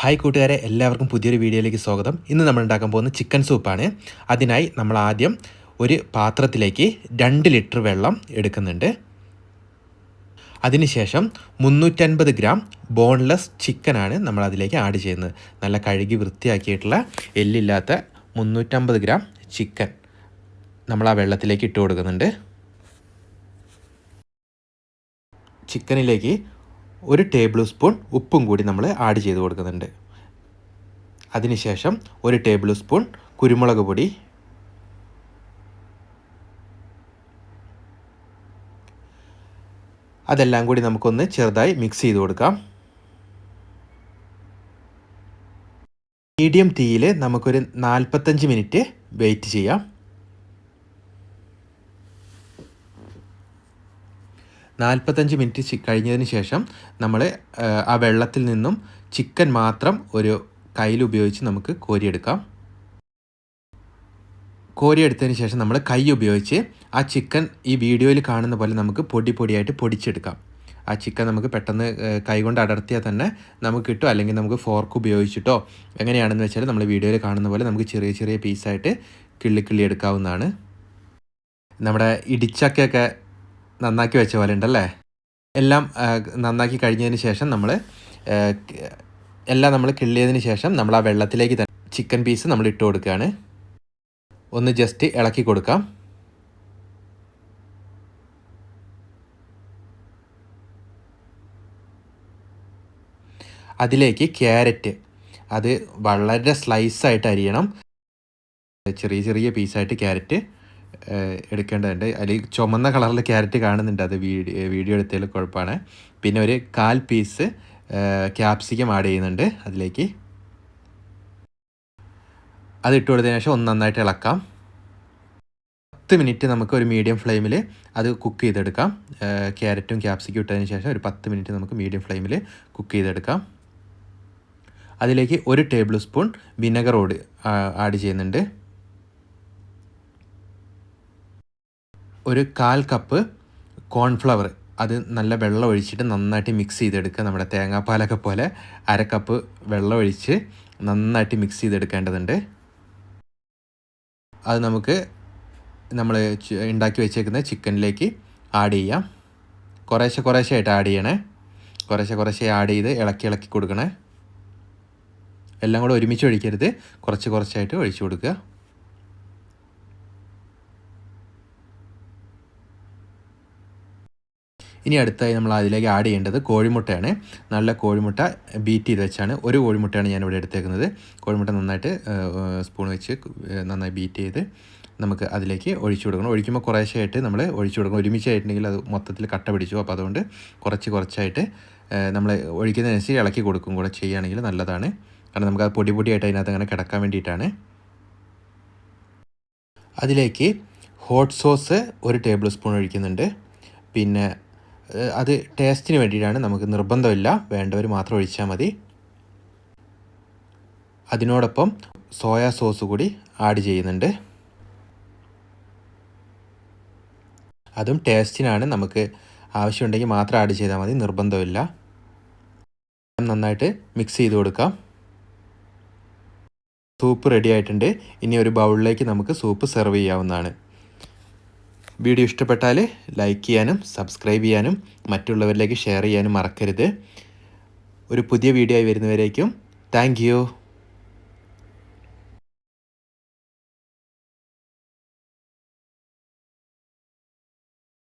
Hi കൂട്ടുകാരെ എല്ലാവർക്കും പുതിയൊരു വീഡിയോയിലേക്ക് സ്വാഗതം. ഇന്ന് നമ്മൾ ഉണ്ടാക്കാൻ പോകുന്ന ചിക്കൻ സൂപ്പാണ്. അതിനായി നമ്മൾ ആദ്യം ഒരു പാത്രത്തിലേക്ക് രണ്ട് ലിറ്റർ വെള്ളം എടുക്കുന്നുണ്ട്. അതിനുശേഷം മുന്നൂറ്റൻപത് ഗ്രാം ബോൺലെസ് ചിക്കനാണ് നമ്മൾ അതിലേക്ക് ആഡ് ചെയ്യുന്നത്. നല്ല കഴുകി വൃത്തിയാക്കിയിട്ടുള്ള എല്ലില്ലാത്ത മുന്നൂറ്റമ്പത് ഗ്രാം ചിക്കൻ നമ്മൾ ആ വെള്ളത്തിലേക്ക് ഇട്ട് കൊടുക്കുന്നുണ്ട്. ചിക്കനിലേക്ക് ഒരു ടേബിൾ സ്പൂൺ ഉപ്പും കൂടി നമ്മൾ ആഡ് ചെയ്ത് കൊടുക്കുന്നുണ്ട്. അതിനുശേഷം ഒരു ടേബിൾ സ്പൂൺ കുരുമുളക് പൊടി. അതെല്ലാം കൂടി നമുക്കൊന്ന് ചെറുതായി മിക്സ് ചെയ്ത് കൊടുക്കാം. മീഡിയം തീയിൽ നമുക്കൊരു നാൽപ്പത്തഞ്ച് മിനിറ്റ് വെയിറ്റ് ചെയ്യാം. നാൽപ്പത്തഞ്ച് മിനിറ്റ് കഴിഞ്ഞതിന് ശേഷം നമ്മൾ ആ വെള്ളത്തിൽ നിന്നും ചിക്കൻ മാത്രം ഒരു കയ്യിൽ ഉപയോഗിച്ച് നമുക്ക് കോരിയെടുക്കാം. കോരിയെടുത്തതിന് ശേഷം നമ്മൾ കൈ ഉപയോഗിച്ച് ആ ചിക്കൻ ഈ വീഡിയോയിൽ കാണുന്ന പോലെ നമുക്ക് പൊടി പൊടിയായിട്ട് പൊടിച്ചെടുക്കാം. ആ ചിക്കൻ നമുക്ക് പെട്ടെന്ന് കൈകൊണ്ട് അടർത്തിയാൽ തന്നെ നമുക്ക് കിട്ടും. അല്ലെങ്കിൽ നമുക്ക് ഫോർക്ക് ഉപയോഗിച്ചിട്ടോ എങ്ങനെയാണെന്ന് വെച്ചാൽ നമ്മൾ വീഡിയോയിൽ കാണുന്ന പോലെ നമുക്ക് ചെറിയ ചെറിയ പീസായിട്ട് കിള്ളിക്കിള്ളി കിള്ളി എടുക്കാവുന്നതാണ്. നമ്മുടെ ഇടിച്ചക്കയൊക്കെ നന്നാക്കി വെച്ച പോലെ ഉണ്ടല്ലേ? എല്ലാം നന്നാക്കി കഴിഞ്ഞതിന് ശേഷം നമ്മൾ എല്ലാം നമ്മൾ കിള്ളിയതിന് ശേഷം നമ്മൾ ആ വെള്ളത്തിലേക്ക് തന്നെ ചിക്കൻ പീസ് നമ്മൾ ഇട്ട് കൊടുക്കുകയാണ് ഒന്ന് ജസ്റ്റ് ഇളക്കി കൊടുക്കാം. അതിലേക്ക് ക്യാരറ്റ് അത് വളരെ സ്ലൈസായിട്ട് അരിയണം. ചെറിയ ചെറിയ പീസായിട്ട് ക്യാരറ്റ്. എടുക്കേണ്ടതുണ്ട്. അതിൽ ചുമന്ന കളറിൽ ക്യാരറ്റ് കാണുന്നുണ്ട്. അത് വീഡിയോ വീഡിയോ എടുത്തതിൽ കുഴപ്പമാണ്. പിന്നെ ഒരു കാൽ പീസ് ക്യാപ്സിക്കം ആഡ് ചെയ്യുന്നുണ്ട് അതിലേക്ക്. അത് ഇട്ട് കൊടുത്തതിന് ശേഷം ഒന്ന് നന്നായിട്ട് ഇളക്കാം. പത്ത് മിനിറ്റ് നമുക്ക് ഒരു മീഡിയം ഫ്ലെയിമിൽ അത് കുക്ക് ചെയ്തെടുക്കാം. ക്യാരറ്റും ക്യാപ്സിക്കും ഇട്ടതിന് ശേഷം ഒരു പത്ത് മിനിറ്റ് നമുക്ക് മീഡിയം ഫ്ലെയിമിൽ കുക്ക് ചെയ്തെടുക്കാം. അതിലേക്ക് ഒരു ടേബിൾ സ്പൂൺ വിനെഗർ ഓട് ആഡ് ചെയ്യുന്നുണ്ട്. ഒരു കാൽ കപ്പ് കോൺഫ്ലവർ. അത് നല്ല വെള്ളം ഒഴിച്ചിട്ട് നന്നായിട്ട് മിക്സ് ചെയ്തെടുക്കുക. നമ്മുടെ തേങ്ങാപ്പാലൊക്കെ പോലെ അര കപ്പ് വെള്ളം ഒഴിച്ച് നന്നായിട്ട് മിക്സ് ചെയ്തെടുക്കേണ്ടതുണ്ട്. അത് നമുക്ക് നമ്മൾ ഉണ്ടാക്കി വെച്ചേക്കുന്ന ചിക്കനിലേക്ക് ആഡ് ചെയ്യാം. കുറേശ്ശെ കുറേശ്ശെ ആയിട്ട് ആഡ് ചെയ്യണേ. കുറേശ്ശെ കുറേശ്ശെ ആഡ് ചെയ്ത് ഇളക്കി ഇളക്കി കൊടുക്കണേ. എല്ലാം കൂടെ ഒരുമിച്ച് ഒഴിക്കരുത്. കുറച്ച് കുറച്ചായിട്ട് ഒഴിച്ചു കൊടുക്കുക. ഇനി അടുത്തായി നമ്മൾ അതിലേക്ക് ആഡ് ചെയ്യേണ്ടത് കോഴിമുട്ടയാണ്. നല്ല കോഴിമുട്ട ബീറ്റ് ചെയ്ത് വെച്ചാണ്. ഒരു കോഴിമുട്ടയാണ് ഞാൻ ഇവിടെ എടുത്തേക്കുന്നത്. കോഴിമുട്ട നന്നായിട്ട് സ്പൂൺ വെച്ച് നന്നായി ബീറ്റ് ചെയ്ത് നമുക്ക് അതിലേക്ക് ഒഴിച്ചു കൊടുക്കണം. ഒഴിക്കുമ്പോൾ കുറേശ്ശായിട്ട് നമ്മൾ ഒഴിച്ചു കൊടുക്കണം. ഒരുമിച്ചായിട്ടുണ്ടെങ്കിൽ അത് മൊത്തത്തിൽ കട്ട പിടിച്ചു. അപ്പോൾ അതുകൊണ്ട് കുറച്ച് കുറച്ചായിട്ട് നമ്മൾ ഒഴിക്കുന്നതിനനുസരിച്ച് ഇളക്കി കൊടുക്കും കൂടെ ചെയ്യുകയാണെങ്കിൽ നല്ലതാണ്. കാരണം നമുക്ക് അത് പൊടി പൊടിയായിട്ട് അതിനകത്ത് അങ്ങനെ കിടക്കാൻ വേണ്ടിയിട്ടാണ്. അതിലേക്ക് ഹോട്ട് സോസ് ഒരു ടേബിൾ സ്പൂൺ ഒഴിക്കുന്നുണ്ട്. പിന്നെ അത് ടേസ്റ്റിന് വേണ്ടിയിട്ടാണ് നമുക്ക് നിർബന്ധമില്ല. വേണ്ടവർ മാത്രം ഒഴിച്ചാൽ മതി. അതിനോടൊപ്പം സോയാ സോസ് കൂടി ആഡ് ചെയ്യുന്നുണ്ട്. അതും ടേസ്റ്റിനാണ് നമുക്ക് ആവശ്യമുണ്ടെങ്കിൽ മാത്രം ആഡ് ചെയ്താൽ മതി. നിർബന്ധമില്ല. നന്നായിട്ട് മിക്സ് ചെയ്ത് കൊടുക്കാം. സൂപ്പ് റെഡി ആയിട്ടുണ്ട്. ഇനി ഒരു ബൗളിലേക്ക് നമുക്ക് സൂപ്പ് സെർവ് ചെയ്യാവുന്നതാണ്. വീഡിയോ ഇഷ്ടപ്പെട്ടാൽ ലൈക്ക് ചെയ്യാനും സബ്സ്ക്രൈബ് ചെയ്യാനും മറ്റുള്ളവരിലേക്ക് ഷെയർ ചെയ്യാനും മറക്കരുത്. ഒരു പുതിയ വീഡിയോ ആയി വരുന്നവരേക്കും താങ്ക്